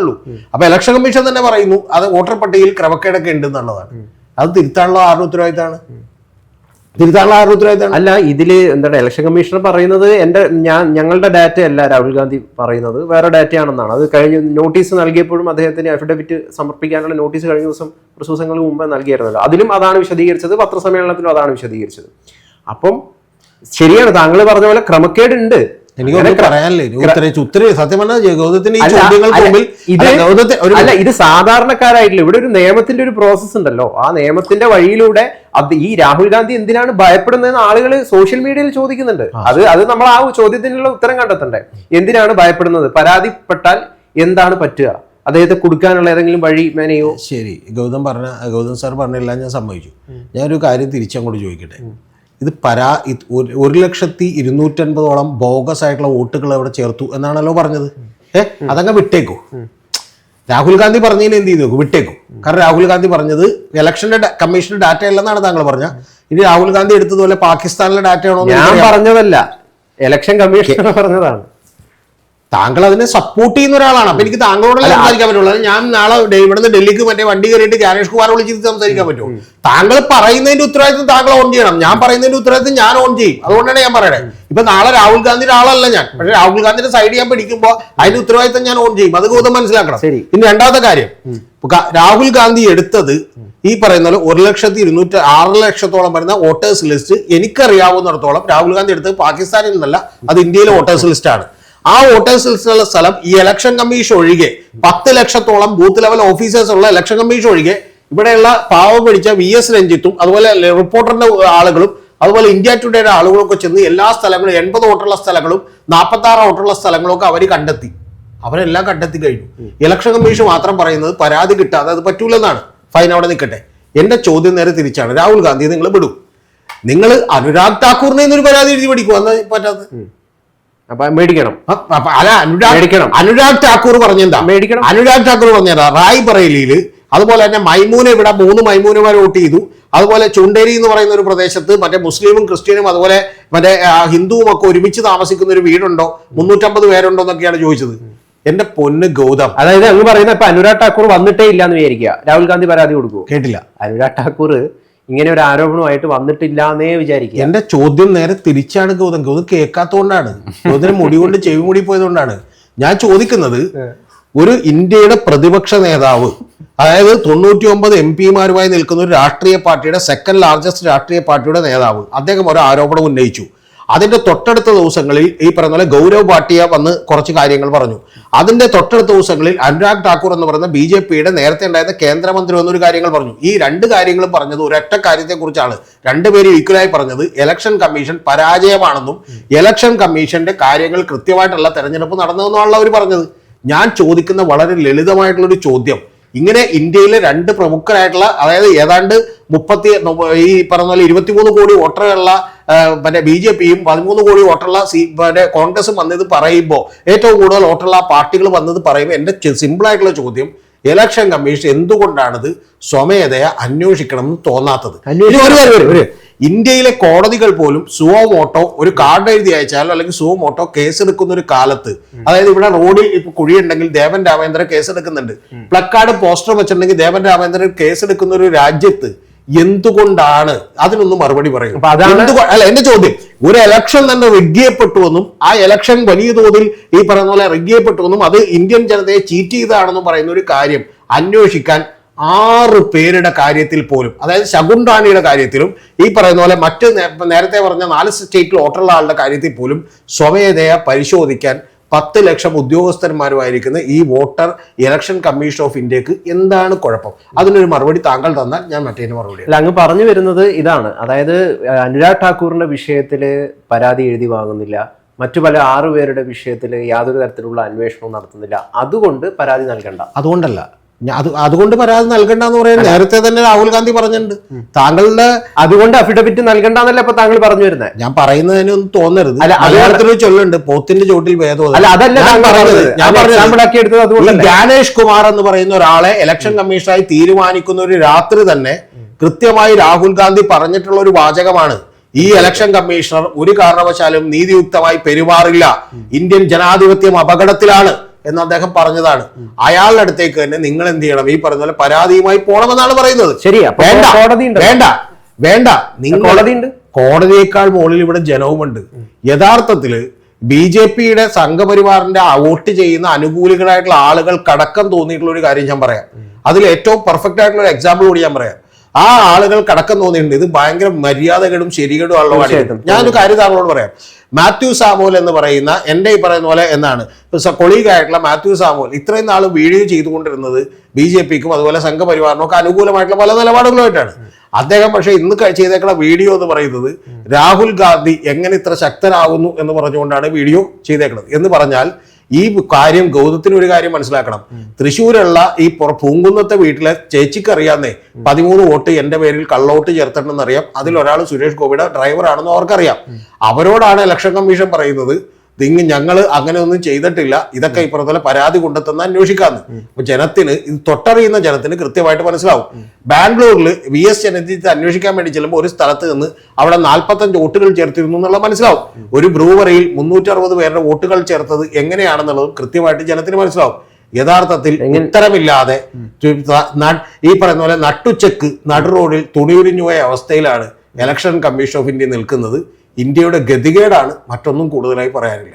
അപ്പൊ ഇലക്ഷൻ കമ്മീഷൻ തന്നെ പറയുന്നു അത് വോട്ടർ പട്ടികയിൽ ക്രമക്കേടൊക്കെ ഉണ്ട് എന്നുള്ളതാണ്. അത് തിരുത്താനുള്ള ആരുടെ ഉത്തരവാദിത്തമാണ്? അല്ല ഇതിൽ എന്താണ് ഇലക്ഷൻ കമ്മീഷണർ പറയുന്നത് എന്റെ ഞാൻ ഞങ്ങളുടെ ഡാറ്റ അല്ല രാഹുൽ ഗാന്ധി പറയുന്നത്. വേറെ ഡാറ്റയാണെന്നാണ് അത് കഴിഞ്ഞ നോട്ടീസ് നൽകിയപ്പോഴും അദ്ദേഹത്തിന് അഫിഡവിറ്റ് സമർപ്പിക്കാനുള്ള നോട്ടീസ് കഴിഞ്ഞ ദിവസം കുറച്ച് ദിവസങ്ങൾക്ക് മുമ്പ് നൽകിയിരുന്നല്ലോ അതിലും അതാണ് വിശദീകരിച്ചത് പത്രസമ്മേളനത്തിലും അതാണ് വിശദീകരിച്ചത്. അപ്പം ശരിയാണ് താങ്കൾ പറഞ്ഞ പോലെ ക്രമക്കേടുണ്ട്. പറയാനില്ലേ? സത്യം പറഞ്ഞാൽ ഈ അല്ല, ചോദ്യങ്ങൾക്ക് മുമ്പിൽ ഇത് അല്ല, സാധാരണക്കാരായിട്ടില്ല. ഇവിടെ ഒരു നിയമത്തിന്റെ ഒരു പ്രോസസ് ഉണ്ടല്ലോ. ആ നിയമത്തിന്റെ വഴിയിലൂടെ ഈ രാഹുൽ ഗാന്ധി എന്തിനാണ് ഭയപ്പെടുന്നതെന്ന് ആളുകൾ സോഷ്യൽ മീഡിയയിൽ ചോദിക്കുന്നുണ്ട്. അത് അത് നമ്മൾ ആ ചോദ്യത്തിനുള്ള ഉത്തരം കണ്ടെത്തണ്ടേ? എന്തിനാണ് ഭയപ്പെടുന്നത്? പരാതിപ്പെട്ടാൽ എന്താണ് പറ്റുക? അദ്ദേഹത്തെ കൊടുക്കാനുള്ള ഏതെങ്കിലും വഴി മേനയോ? ശരി. ഗൗതം പറഞ്ഞ ഗൗതം സാർ പറഞ്ഞെല്ലാം ഞാൻ സമ്മതിച്ചു. ഞാനൊരു കാര്യം തിരിച്ചങ്ങോട്ട് ചോദിക്കട്ടെ? ഇത് പരാ ഒരു- ലക്ഷത്തി ഇരുന്നൂറ്റൻപതോളം ബോഗസ് ആയിട്ടുള്ള വോട്ടുകൾ അവിടെ ചേർത്തു എന്നാണല്ലോ പറഞ്ഞത്. ഏ? അതങ്ങ് വിട്ടേക്കൂ. രാഹുൽ ഗാന്ധി പറഞ്ഞതിന് എന്ത് ചെയ്തു? വിട്ടേക്കും. കാരണം രാഹുൽ ഗാന്ധി പറഞ്ഞത് ഇലക്ഷന്റെ കമ്മീഷന്റെ ഡാറ്റ ഇല്ലെന്നാണ് താങ്കൾ പറഞ്ഞ ഇനി രാഹുൽ ഗാന്ധി എടുത്തതുപോലെ പാകിസ്ഥാനിലെ ഡാറ്റ ആണോ ഞാൻ പറഞ്ഞതല്ല. ഇലക്ഷൻ കമ്മീഷൻ പറഞ്ഞതാണ്. താങ്കൾ അതിനെ സപ്പോർട്ട് ചെയ്യുന്ന ഒരാളാണ്. അപ്പൊ എനിക്ക് താങ്കളോട് സംസാരിക്കാൻ പറ്റുള്ളൂ. ഞാൻ നാളെ ഇവിടുന്ന് ഡൽഹിക്ക് മറ്റേ വണ്ടി കയറിയിട്ട് ജ്ഞാനേഷ് കുമാർ വിളിച്ചിട്ട് സംസാരിക്കാൻ പറ്റുമോ? താങ്കൾ പറയുന്നതിന്റെ ഉത്തരവാദിത്വം താങ്കൾ ഓൺ ചെയ്യണം. ഞാൻ പറയുന്നതിന്റെ ഉത്തരവാദിത്വം ഞാൻ ഓൺ ചെയ്യും. അതുകൊണ്ടാണ് ഞാൻ പറയണേ. ഇപ്പൊ നാളെ രാഹുൽ ഗാന്ധിയുടെ ആളല്ല ഞാൻ. പക്ഷെ രാഹുൽ ഗാന്ധിയുടെ സൈഡ് ഞാൻ പിടിക്കുമ്പോൾ അതിന്റെ ഉത്തരവാദിത്വം ഞാൻ ഓൺ ചെയ്യും. അത് ഗൗതം മനസ്സിലാക്കണം. ഇനി രണ്ടാമത്തെ കാര്യം. രാഹുൽ ഗാന്ധി എടുത്തത് ഈ പറയുന്ന ഒരു ലക്ഷത്തി ഇരുന്നൂറ്റി ആറ് ലക്ഷത്തോളം വരുന്ന വോട്ടേഴ്സ് ലിസ്റ്റ് എനിക്കറിയാവുന്നിടത്തോളം രാഹുൽ ഗാന്ധി എടുത്തത് പാകിസ്ഥാനിൽ നിന്നല്ല അത് ഇന്ത്യയിലെ വോട്ടേഴ്സ് ലിസ്റ്റാണ് ആണ്. ആ വോട്ടേഴ്സ് ലിസ്റ്റിലുള്ള സ്ഥലം ഈ ഇലക്ഷൻ കമ്മീഷൻ ഒഴികെ പത്ത് ലക്ഷത്തോളം ബൂത്ത് ലെവൽ ഓഫീസേഴ്സ് ഉള്ള ഇലക്ഷൻ കമ്മീഷൻ ഒഴികെ ഇവിടെയുള്ള പാവം പിടിച്ച വി എസ് രഞ്ജിത്തും അതുപോലെ റിപ്പോർട്ടറിന്റെ ആളുകളും അതുപോലെ ഇന്ത്യ ടുഡേയുടെ ആളുകളൊക്കെ ചെന്ന് എല്ലാ സ്ഥലങ്ങളും എൺപത് വോട്ടുള്ള സ്ഥലങ്ങളും നാൽപ്പത്തി ആറ് വോട്ടുള്ള സ്ഥലങ്ങളും ഒക്കെ അവർ കണ്ടെത്തി. അവരെല്ലാം കണ്ടെത്തി കഴിഞ്ഞു. ഇലക്ഷൻ കമ്മീഷൻ മാത്രം പറയുന്നത് പരാതി കിട്ടാതെ അത് പറ്റൂലെന്നാണ്. ഫൈൻ അവിടെ നിൽക്കട്ടെ. എന്റെ ചോദ്യം നേരെ തിരിച്ചാണ്. രാഹുൽ ഗാന്ധി നിങ്ങൾ വിടും. നിങ്ങൾ അനുരാഗ് ഠാക്കൂറിനെ ഒരു പരാതി എഴുതി പിടിക്കും. അന്ന് പറ്റാത്തത് അപ്പൊ മേടിക്കണം. അല്ല അനുരാഗ് മേടിക്കണം. അനുരാഗ് ഠാക്കൂർ പറഞ്ഞെന്താ? മേടിക്കണം. അനുരാഗ് ഠാക്കൂർ പറഞ്ഞതാ റായ് ബറേലിയിൽ അതുപോലെ തന്നെ മൈമൂനെ ഇവിടെ മൂന്ന് മൈമൂനമാർ വോട്ട് ചെയ്തു. അതുപോലെ ചുണ്ടേരി എന്ന് പറയുന്ന ഒരു പ്രദേശത്ത് മറ്റേ മുസ്ലിമും ക്രിസ്ത്യനും അതുപോലെ മറ്റേ ഹിന്ദുവും ഒക്കെ ഒരുമിച്ച് താമസിക്കുന്ന ഒരു വീടുണ്ടോ? മുന്നൂറ്റമ്പത് പേരുണ്ടോ എന്നൊക്കെയാണ് ചോദിച്ചത്. എന്റെ പൊന്ന് ഗൗതം. അതായത് അങ്ങ് പറയുന്ന ഇപ്പൊ അനുരാഗ് ഠാക്കൂർ വന്നിട്ടേ ഇല്ല എന്ന് വിചാരിക്കുക. രാഹുൽ ഗാന്ധി പരാതി കൊടുക്കൂ കേട്ടില്ല. അനുരാഗ് ഠാക്കൂർ ഇങ്ങനെ ഒരു ആരോപണമായിട്ട് വന്നിട്ടില്ല എന്നേ വിചാരിക്കുക. എന്റെ ചോദ്യം നേരെ തിരിച്ചാണ് ഗൗതം. ഗൗതം കേൾക്കാത്തതുകൊണ്ടാണ് ഗൗതം മുടി കൊണ്ട് ചെവി മുടി പോയതുകൊണ്ടാണ്. ഞാൻ ചോദിക്കുന്നത് ഒരു ഇന്ത്യയുടെ പ്രതിപക്ഷ നേതാവ് അതായത് തൊണ്ണൂറ്റി ഒമ്പത് എം പിമാരുമായി നിൽക്കുന്ന ഒരു രാഷ്ട്രീയ പാർട്ടിയുടെ സെക്കൻഡ് ലാർജസ്റ്റ് രാഷ്ട്രീയ പാർട്ടിയുടെ നേതാവ് അദ്ദേഹം ഒരു ആരോപണം ഉന്നയിച്ചു. അതിന്റെ തൊട്ടടുത്ത ദിവസങ്ങളിൽ ഈ പറയുന്ന പോലെ ഗൗരവ് ഭാട്ടിയ വന്ന് കുറച്ച് കാര്യങ്ങൾ പറഞ്ഞു. അതിന്റെ തൊട്ടടുത്ത ദിവസങ്ങളിൽ അനുരാഗ് ഠാക്കൂർ എന്ന് പറയുന്ന ബി ജെ പിയുടെ നേരത്തെ ഉണ്ടായിരുന്ന കേന്ദ്രമന്ത്രി വന്നൊരു കാര്യങ്ങൾ പറഞ്ഞു. ഈ രണ്ട് കാര്യങ്ങളും പറഞ്ഞത് ഒരൊറ്റ കാര്യത്തെക്കുറിച്ചാണ്. രണ്ടുപേരും ഈക്വലായി പറഞ്ഞത് ഇലക്ഷൻ കമ്മീഷൻ പരാജയമാണെന്നും ഇലക്ഷൻ കമ്മീഷന്റെ കാര്യങ്ങൾ കൃത്യമായിട്ടുള്ള തെരഞ്ഞെടുപ്പ് നടന്നതെന്നുമാണ് അവർ പറഞ്ഞത്. ഞാൻ ചോദിക്കുന്ന വളരെ ലളിതമായിട്ടുള്ളൊരു ചോദ്യം. ഇങ്ങനെ ഇന്ത്യയിലെ രണ്ട് പ്രമുഖരായിട്ടുള്ള അതായത് ഏതാണ്ട് മുപ്പത്തി ഈ പറഞ്ഞ പോലെ ഇരുപത്തിമൂന്ന് കോടി വോട്ടറുകളുള്ള മറ്റേ ബി ജെ പിയും പതിമൂന്ന് കോടി വോട്ടുള്ള സി പിന്നെ കോൺഗ്രസും വന്നത് പറയുമ്പോൾ ഏറ്റവും കൂടുതൽ വോട്ടുള്ള പാർട്ടികൾ വന്നത് പറയുമ്പോൾ എന്റെ സിമ്പിളായിട്ടുള്ള ചോദ്യം ഇലക്ഷൻ കമ്മീഷൻ എന്തുകൊണ്ടാണിത് സ്വമേധയ അന്വേഷിക്കണം. എന്ന് തോന്നാത്തത് ഇന്ത്യയിലെ കോടതികൾ പോലും സുവമോട്ടോ ഒരു കാർഡ് എഴുതി അയച്ചാലോ അല്ലെങ്കിൽ സുവമോട്ടോ കേസെടുക്കുന്ന ഒരു കാലത്ത് അതായത് ഇവിടെ റോഡിൽ ഇപ്പൊ കുഴിയുണ്ടെങ്കിൽ ദേവൻ രാമേന്ദ്രൻ കേസെടുക്കുന്നുണ്ട്. പ്ലക്കാർഡ് പോസ്റ്റർ വെച്ചിട്ടുണ്ടെങ്കിൽ ദേവൻ രാമേന്ദ്രൻ കേസെടുക്കുന്ന ഒരു രാജ്യത്ത് എന്തുകൊണ്ടാണ്? അതിനൊന്നും മറുപടി പറയും. അല്ല എന്റെ ചോദ്യം. ഒരു എലക്ഷൻ തന്നെ റിഗ്യപ്പെട്ടുവെന്നും ആ എലക്ഷൻ വലിയ തോതിൽ ഈ പറയുന്ന പോലെ റിഗ്യപ്പെട്ടുവെന്നും അത് ഇന്ത്യൻ ജനതയെ ചീറ്റ് ചെയ്തതാണെന്നും പറയുന്ന ഒരു കാര്യം അന്വേഷിക്കാൻ ആറ് പേരുടെ കാര്യത്തിൽ പോലും അതായത് ശകുണ്ടാണിയുടെ കാര്യത്തിലും ഈ പറയുന്ന പോലെ മറ്റ് നേരത്തെ പറഞ്ഞ നാല് സ്റ്റേറ്റിൽ വോട്ടുള്ള ആളുടെ കാര്യത്തിൽ പോലും സ്വമേധയ പരിശോധിക്കാൻ പത്ത് ലക്ഷം ഉദ്യോഗസ്ഥന്മാരുമായിരിക്കുന്ന ഈ വോട്ടർ ഇലക്ഷൻ കമ്മീഷൻ ഓഫ് ഇന്ത്യയ്ക്ക് എന്താണ് കുഴപ്പം? അതിനൊരു മറുപടി താങ്കൾ തന്നാൽ ഞാൻ മറ്റേ മറുപടി അല്ല അങ്ങ് പറഞ്ഞു വരുന്നത് ഇതാണ്. അതായത് അനുരാഗ് ഠാക്കൂറിന്റെ വിഷയത്തിൽ പരാതി എഴുതി വാങ്ങുന്നില്ല. മറ്റു പല ആറുപേരുടെ വിഷയത്തിൽ യാതൊരു തരത്തിലുള്ള അന്വേഷണവും നടത്തുന്നില്ല. അതുകൊണ്ട് പരാതി നൽകണ്ട. അതുകൊണ്ടല്ല. അത് അതുകൊണ്ട് പരാതി നൽകണ്ടെന്ന് പറയാൻ നേരത്തെ തന്നെ രാഹുൽ ഗാന്ധി പറഞ്ഞിട്ടുണ്ട്. താങ്കളുടെ അതുകൊണ്ട് അഫിഡവിറ്റ് നൽകണ്ടെന്നല്ല ഇപ്പൊ താങ്കൾ പറഞ്ഞു വരുന്നത് ഞാൻ പറയുന്നതിന് ഒന്നും തോന്നരുത്. മലയാളത്തിൽ ചൊല്ലുണ്ട് പോത്തിന്റെ ചോട്ടിൽ ഭേദം അല്ല അതല്ല ഞാൻ പറഞ്ഞത്. ഞാൻ പറഞ്ഞത് ജ്ഞാനേഷ് കുമാർ എന്ന് പറയുന്ന ഒരാളെ ഇലക്ഷൻ കമ്മീഷനായി തീരുമാനിക്കുന്ന ഒരു രാത്രി തന്നെ കൃത്യമായി രാഹുൽ ഗാന്ധി പറഞ്ഞിട്ടുള്ള ഒരു വാചകമാണ്. ഈ ഇലക്ഷൻ കമ്മീഷണർ ഒരു കാരണവശാലും നീതിയുക്തമായി പെരുമാറില്ല. ഇന്ത്യൻ ജനാധിപത്യം അപകടത്തിലാണ്. എന്ന് അദ്ദേഹം പറഞ്ഞതാണ്. അയാളുടെ അടുത്തേക്ക് തന്നെ നിങ്ങൾ എന്ത് ചെയ്യണം? ഈ പറഞ്ഞ പോലെ പരാതിയുമായി പോണമെന്നാണ് പറയുന്നത്. ശരി അപ്പൊ വേണ്ട. വേണ്ട. വേണ്ട. നിങ്ങൾ കോടതിയുണ്ട്. കോടതിയേക്കാൾ മുകളിൽ ഇവിടെ ജനവുമുണ്ട്. യഥാർത്ഥത്തിൽ ബി ജെ പിയുടെ സംഘപരിവാറിന്റെ വോട്ട് ചെയ്യുന്ന അനുകൂലികളായിട്ടുള്ള ആളുകൾ കടക്കം തോന്നിയിട്ടുള്ള ഒരു കാര്യം ഞാൻ പറയാം. അതിൽ ഏറ്റവും പെർഫെക്റ്റ് ആയിട്ടുള്ള ഒരു എക്സാമ്പിൾ കൂടി ഞാൻ പറയാം. ആ ആളുകൾ കടക്കം തോന്നിയിട്ടുണ്ട്. ഇത് ഭയങ്കര മര്യാദകളും ശരികേടും ഉള്ള തീർച്ചയായിട്ടും. ഞാനൊരു കാര്യം താങ്കളോട് പറയാം. മാത്യു സാമുവൽ എന്ന് പറയുന്ന എന്റെ ഈ പറയുന്ന പോലെ എന്നാണ്. കൊളീഗായിട്ടുള്ള മാത്യു സാമുവൽ ഇത്രയും നാൾ വീഡിയോ ചെയ്തുകൊണ്ടിരുന്നത് ബി ജെ പിക്കും അതുപോലെ സംഘപരിവാറിനും ഒക്കെ അനുകൂലമായിട്ടുള്ള പല നിലപാടുകളുമായിട്ടാണ്. അദ്ദേഹം പക്ഷേ ഇന്ന് ചെയ്തേക്കുന്ന വീഡിയോ എന്ന് പറയുന്നത് രാഹുൽ ഗാന്ധി എങ്ങനെ ഇത്ര ശക്തനാകുന്നു എന്ന് പറഞ്ഞുകൊണ്ടാണ് വീഡിയോ ചെയ്തേക്കുന്നത് എന്ന് പറഞ്ഞാൽ ഈ കാര്യം ഗൗതത്തിന് ഒരു കാര്യം മനസ്സിലാക്കണം. തൃശ്ശൂരുള്ള ഈ പുറ- പൂങ്കുന്നത്തെ വീട്ടിലെ ചേച്ചിക്ക് അറിയാന്നേ. പതിമൂന്ന് വോട്ട് എന്റെ പേരിൽ കള്ളവോട്ട് ചേർത്തിട്ടുണ്ടെന്ന് അറിയാം അതിൽ ഒരാൾ സുരേഷ് ഗോപിയുടെ ഡ്രൈവറാണെന്ന് അവർക്കറിയാം. അവരോടാണ് ഇലക്ഷൻ കമ്മീഷൻ പറയുന്നത്. ഇതിങ്ങ് ഞങ്ങൾ അങ്ങനെ ഒന്നും ചെയ്തിട്ടില്ല. ഇതൊക്കെ ഇപ്പുറത്തുള്ള പരാതി കൊണ്ടെത്തുന്ന അന്വേഷിക്കാന്ന്. അപ്പൊ ജനത്തിന് ഇത് തൊട്ടറിയുന്ന ജനത്തിന് കൃത്യമായിട്ട് മനസ്സിലാവും. ബാംഗ്ലൂരിൽ വി എസ് ജനജിത്ത് അന്വേഷിക്കാൻ വേണ്ടി ചെല്ലുമ്പോൾ ഒരു സ്ഥലത്ത് നിന്ന് അവിടെ നാൽപ്പത്തഞ്ച് വോട്ടുകൾ ചേർത്തിരുന്നു എന്നുള്ള മനസ്സിലാവും. ഒരു ബ്രൂവറിയിൽ മുന്നൂറ്റി അറുപത് പേരുടെ വോട്ടുകൾ ചേർത്തത് എങ്ങനെയാണെന്നുള്ളതും കൃത്യമായിട്ട് ജനത്തിന് മനസ്സിലാവും. യഥാർത്ഥത്തിൽ ഉത്തരമില്ലാതെ ഈ പറയുന്ന പോലെ നട്ടുച്ചക്ക് നടു റോഡിൽ തുണിയുരിഞ്ഞു പോയ അവസ്ഥയിലാണ് ഇലക്ഷൻ കമ്മീഷൻ ഓഫ് ഇന്ത്യ നിൽക്കുന്നത്. ഇന്ത്യയുടെ ഗതികേടാണ് മറ്റൊന്നും കൂടുതലായി പറയാനില്ല.